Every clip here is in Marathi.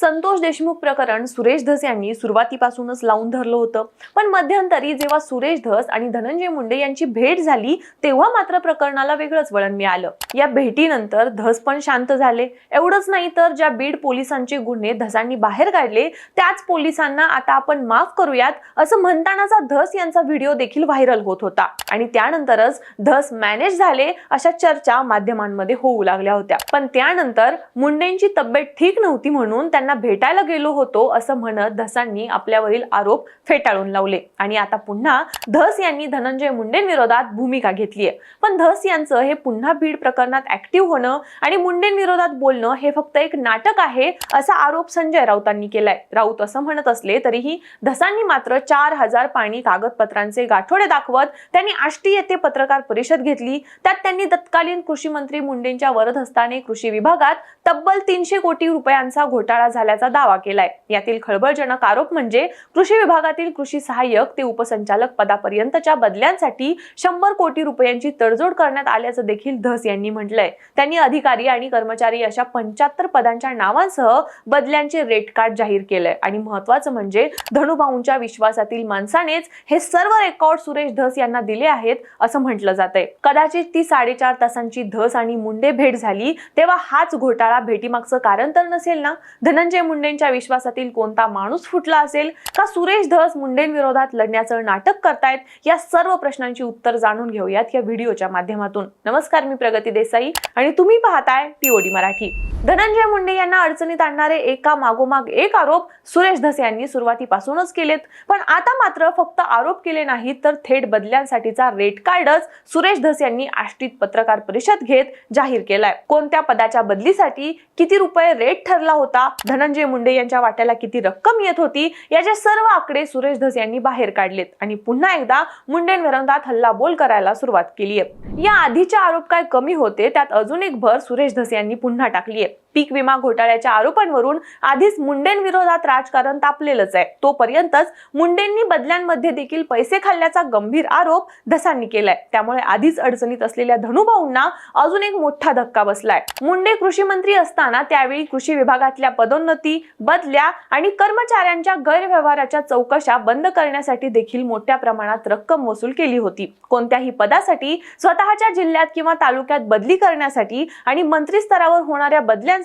संतोष देशमुख प्रकरण सुरेश धस यांनी सुरुवातीपासूनच लावून धरलं होतं. पण मध्यंतरी जेव्हा सुरेश धस आणि धनंजय मुंडे यांची भेट झाली तेव्हा मात्र प्रकरणाला वेगळंच वळण मिळालं. या भेटीनंतर धस पण शांत झाले. एवढंच नाही तर ज्या बीड पोलिसांचे गुन्हे धसांनी बाहेर काढले त्याच पोलिसांना आता आपण माफ करूयात असं म्हणतानाचा धस यांचा व्हिडिओ देखील व्हायरल होत होता. आणि त्यानंतरच धस मॅनेज झाले अशा चर्चा माध्यमांमध्ये होऊ लागल्या होत्या. पण त्यानंतर मुंडेंची तब्येत ठीक नव्हती म्हणून त्यांना भेटायला गेलो होतो असं म्हणत धसांनी आपल्यावरील आरोप फेटाळून लावले. आणि आता पुन्हा धस यांनी धनंजय मुंडेंविरोधात भूमिका घेतलीये पण धस यांचं हे पुन्हा बीड प्रकरणात ऍक्टिव्ह होणं आणि मुंडेंविरोधात बोलणं हे फक्त एक नाटक आहे असा आरोप संजय राऊतांनी केलाय. राऊत असं म्हणत असले तरीही धसांनी मात्र चार हजार पाणी कागदपत्रांचे गाठोडे दाखवत त्यांनी आष्टी येथे पत्रकार परिषद घेतली. त्यात त्यांनी तत्कालीन कृषी मंत्री मुंडेंच्या वरदहस्ताने कृषी विभागात तब्बल तीनशे कोटी रुपयांचा घोटाळा झाल्याचा दावा केलाय. यातील खळबळजनक आरोप म्हणजे कृषी विभागातील कृषी सहाय्यक ते उपसंचालक पदापर्यंतच्या बदल्यांसाठी शंभर कोटी रुपयांची तडजोड करण्यात आल्याचं देखील धस यांनी म्हटलंय. त्यांनी अधिकारी आणि कर्मचारी अशा पंच्याहत्तर पदांच्या नावांसह बदल्यांचे रेट कार्ड जाहीर केलंय. आणि महत्वाचं म्हणजे धनुभाऊंच्या विश्वासातील माणसानेच हे सर्व रेकॉर्ड सुरेश धस यांना दिले आहेत असं म्हटलं जातंय. कदाचित ती साडेचार तासांची धस आणि मुंडे भेट झाली तेव्हा हाच घोटाळा भेटीमागचं कारण तर नसेल ना? धनंजय मुंडेंच्या विश्वासातील कोणता माणूस फुटला असेल का सुरेश धस मुंडेंविरोधात लढण्याचं नाटक करतायत? या सर्व प्रश्नांची उत्तर जाणून घेऊयात या व्हिडिओच्या माध्यमातून. नमस्कार मी प्रगती देसाई आणि तुम्ही पाहताय पीओडी मराठी. धनंजय मुंडे यांना अडचणीत आणणारे एका मागोमाग एक आरोप सुरेश धस यांनी सुरुवातीपासूनच केलेत. पण आता मात्र फक्त आरोप केले नाहीत तर थेट बदल्यांसाठीचा रेट कार्डच सुरेश धस यांनी आष्टीत पत्रकार परिषद घेत जाहीर केलाय. कोणत्या पदाच्या बदलीसाठी किती रुपये रेट ठरला होता? धनंजय मुंडे यांच्या वाट्याला किती रक्कम येत होती याचे सर्व आकडे सुरेश धस यांनी बाहेर काढलेत. आणि पुन्हा एकदा मुंडेंविरोधात हल्लाबोल करायला सुरुवात केली आहे या आधीचे आरोप काय कमी होते त्यात अजून एक भर सुरेश धस यांनी पुन्हा टाकली आहे पीक विमा घोटाळ्याच्या आरोपांवरून आधीच मुंडेंविरोधात राजकारण तापलेलंच आहे. तोपर्यंतच मुंडेंनी बदल्यांमध्ये देखील पैसे खाल्ल्याचा गंभीर आरोप धसांनी केलाय. त्यामुळे आधीच अडचणीत असलेल्या धनुभाऊंना अजून एक मोठा धक्का बसलाय. मुंडे कृषी मंत्री असताना त्यावेळी कृषी विभागातल्या पदोन्नती बदल्या आणि कर्मचाऱ्यांच्या गैरव्यवहाराच्या चौकशा बंद करण्यासाठी देखील मोठ्या प्रमाणात रक्कम वसूल केली होती. कोणत्याही पदासाठी स्वतःच्या जिल्ह्यात किंवा तालुक्यात बदली करण्यासाठी आणि मंत्री स्तरावर होणाऱ्या बदल्यांसाठी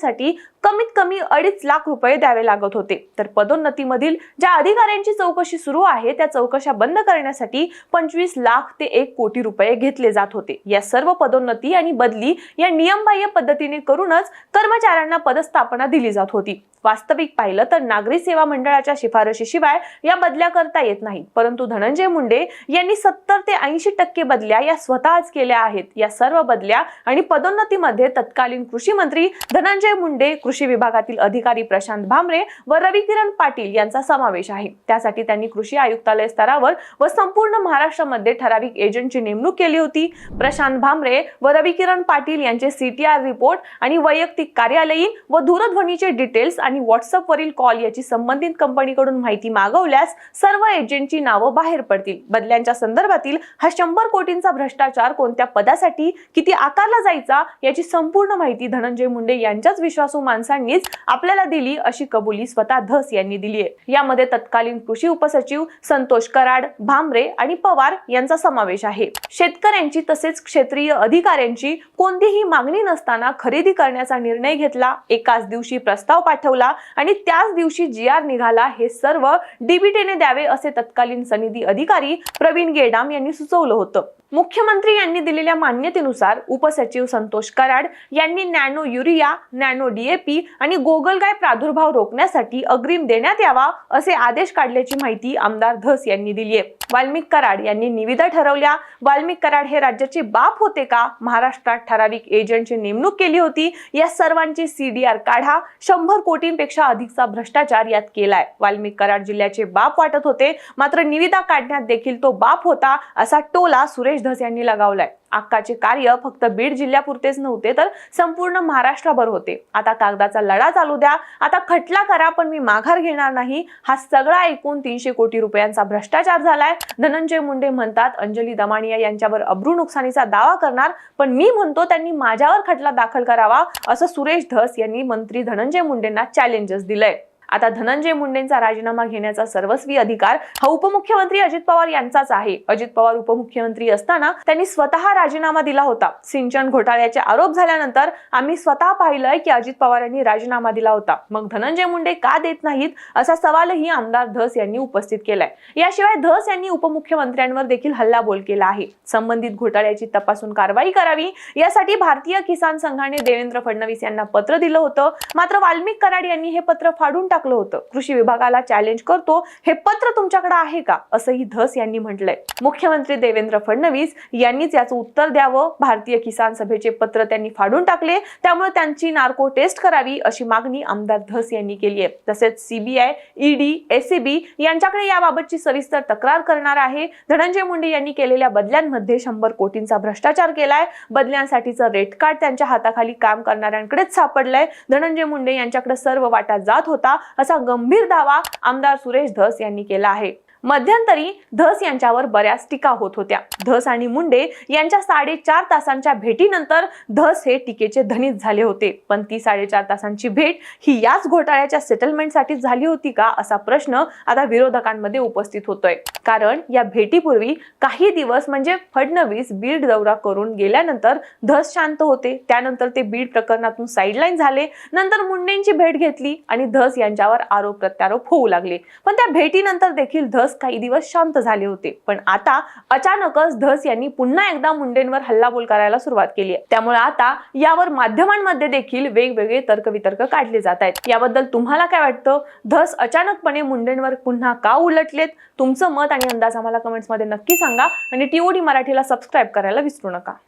कमीत कमी अडीच लाख रुपये द्यावे लागत होते. तर पदोन्नतीमधील ज्या अधिकाऱ्यांची चौकशी सुरू आहे त्या चौकशा बंद करण्यासाठी पंचवीस लाख ते एक कोटी रुपये घेतले जात होते. या सर्व पदोन्नती आणि बदली या नियमबाह्य पद्धतीने करूनच कर्मचाऱ्यांना पदस्थापना दिली जात होती. वास्तविक पाहिलं तर नागरी सेवा मंडळाच्या शिफारशीशिवाय या बदल्या करता येत नाहीत. परंतु धनंजय मुंडे यांनी सत्तर ते ऐंशी टक्के बदल्या या स्वतःच केल्या आहेत. या सर्व बदल्या आणि पदोन्नतीमध्ये तत्कालीन कृषी मंत्री धनंजय मुंडे कृषी विभागातील अधिकारी प्रशांत भामरे व रविकिरण पाटील यांचा समावेश आहे. त्यासाठी त्यांनी कृषी आयुक्तालय स्तरावर व संपूर्ण महाराष्ट्रामध्ये ठराविक एजंटची नेमणूक केली होती. प्रशांत भामरे व रविकिरण पाटील यांचे सीटीआर रिपोर्ट आणि वैयक्तिक कार्यालयीन व दूरध्वनीचे डिटेल्स आणि व्हॉट्सअप वरील कॉल याची संबंधित कंपनीकडून माहिती मागवल्यास सर्व एजंटची नावं बाहेर पडतील. बदल्यांच्या संदर्भातील हा शंभर कोटींचा भ्रष्टाचार कोणत्या पदासाठी किती आकारला जायचा याची संपूर्ण माहिती धनंजय मुंडे यांच्याच विश्वासू माणसांनीच आपल्याला दिली अशी कबुली स्वतः धस यांनी दिली आहे. यामध्ये तत्कालीन कृषी उपसचिव संतोष कराड भामरे आणि पवार यांचा समावेश आहे. शेतकऱ्यांची तसेच क्षेत्रीय अधिकाऱ्यांची कोणतीही मागणी नसताना खरेदी करण्याचा निर्णय घेतला. एकाच दिवशी प्रस्ताव पाठवला. आणि त्याच दिवशी जी आर निघाला हे सर्व डीबीटीने द्यावे असे तत्कालीन सनिधी अधिकारी प्रवीण गेडाम यांनी सुचवलं होतं. मुख्यमंत्री यांनी दिलेल्या मान्यतेनुसार उपसचिव संतोष कराड यांनी नॅनो युरिया नॅनो डीएपी आणि गोगलगाय प्रादुर्भाव रोखण्यासाठी अग्रिम देण्यात यावा असे आदेश काढल्याची माहिती आमदार धस यांनी दिली आहे. वाल्मिक कराड यांनी निविदा ठरवल्या. वाल्मिक कराड हे राज्याचे बाप होते का? महाराष्ट्रात ठराविक एजंटची नेमणूक केली होती. या सर्वांची सीडीआर काढा. शंभर कोटींपेक्षा अधिकचा भ्रष्टाचार यात केलाय. वाल्मिक कराड जिल्ह्याचे बाप वाटत होते. मात्र निविदा काढण्यात देखील तो बाप होता असा टोला सुरेश धस यांनी लगावलाय. अक्काचे कार्य फक्त बीड जिल्ह्यापुरतेच नव्हते तर संपूर्ण महाराष्ट्राभर होते. आता कागदाचा लढा चालू द्या. आता खटला करा पण मी माघार घेणार नाही. हा सगळा ऐकून तीनशे कोटी रुपयांचा भ्रष्टाचार झालाय. धनंजय मुंडे म्हणतात अंजली दमानिया यांच्यावर अब्रू नुकसानीचा दावा करणार पण मी म्हणतो त्यांनी माझ्यावर खटला दाखल करावा असं सुरेश धस यांनी मंत्री धनंजय मुंडेंना चॅलेंजेस दिलंय. आता धनंजय मुंडेंचा राजीनामा घेण्याचा सर्वस्वी अधिकार हा उपमुख्यमंत्री अजित पवार यांचाच आहे. अजित पवार उपमुख्यमंत्री असताना त्यांनी स्वतः राजीनामा दिला होता. सिंचन घोटाळ्याचे आरोप झाल्यानंतर आम्ही स्वतः पाहिलंय की अजित पवार यांनी राजीनामा दिला होता. मग धनंजय मुंडे का देत नाहीत असा सवालही आमदार धस यांनी उपस्थित केलाय. याशिवाय धस यांनी उपमुख्यमंत्र्यांवर देखील हल्लाबोल केला आहे. संबंधित घोटाळ्याची तपासून कारवाई करावी यासाठी भारतीय किसान संघाने देवेंद्र फडणवीस यांना पत्र दिलं होतं. मात्र वाल्मिक कराड यांनी हे पत्र फाडून टाकलं होतं. कृषी विभागाला चॅलेंज करतो हे पत्र तुमच्याकडे आहे का? असंही धस यांनी म्हटलंय. मुख्यमंत्री देवेंद्र फडणवीस यांनीच याचं उत्तर द्यावं. भारतीय किसान सभेचे पत्र त्यांनी फाडून टाकले. त्यामुळे त्यांची नार्को टेस्ट करावी अशी मागणी आमदार धस यांनी केली आहे तसेच सीबीआय ईडी एसीबी यांच्याकडे याबाबतची सविस्तर तक्रार करणार आहे. धनंजय मुंडे यांनी केलेल्या बदल्यांमध्ये शंभर कोटींचा भ्रष्टाचार केलाय. बदल्यांसाठीचं रेट कार्ड त्यांच्या हाताखाली काम करणाऱ्यांकडेच सापडलंय. धनंजय मुंडे यांच्याकडे सर्व वाटा जात होता. असा गंभीर दावा आमदार सुरेश धस यांनी केला आहे. मध्यंतरी धस यांच्यावर बऱ्याच टीका होत होत्या. धस आणि मुंडे यांच्या साडेचार तासांच्या भेटीनंतर धस हे टीकेचे धनीत झाले होते. पण ती साडेचार तासांची भेट ही याच घोटाळ्याच्या सेटलमेंटसाठी झाली होती का असा प्रश्न आता विरोधकांमध्ये उपस्थित होतोय. कारण या भेटीपूर्वी काही दिवस म्हणजे फडणवीस बीड दौरा करून गेल्यानंतर धस शांत होते. त्यानंतर ते बीड प्रकरणातून साईडलाईन झाले. नंतर मुंडेंची भेट घेतली आणि धस यांच्यावर आरोप प्रत्यारोप होऊ लागले. पण त्या भेटीनंतर देखील धस धस काही दिवस शांत झाले होते. पण आता अचानकच धस यांनी पुन्हा एकदा मुंडेंवर हल्लाबोल करायला सुरुवात केली आहे. त्यामुळे आता यावर माध्यमांमध्ये देखील वेगवेगळे तर्कवितर्क काढले जात आहेत. याबद्दल तुम्हाला काय वाटतं? धस अचानकपणे मुंडेंवर पुन्हा का उलटलेत? तुमचं मत आणि अंदाज आम्हाला कमेंट्समध्ये नक्की सांगा. आणि टीओडी मराठीला सबस्क्राईब करायला विसरू नका.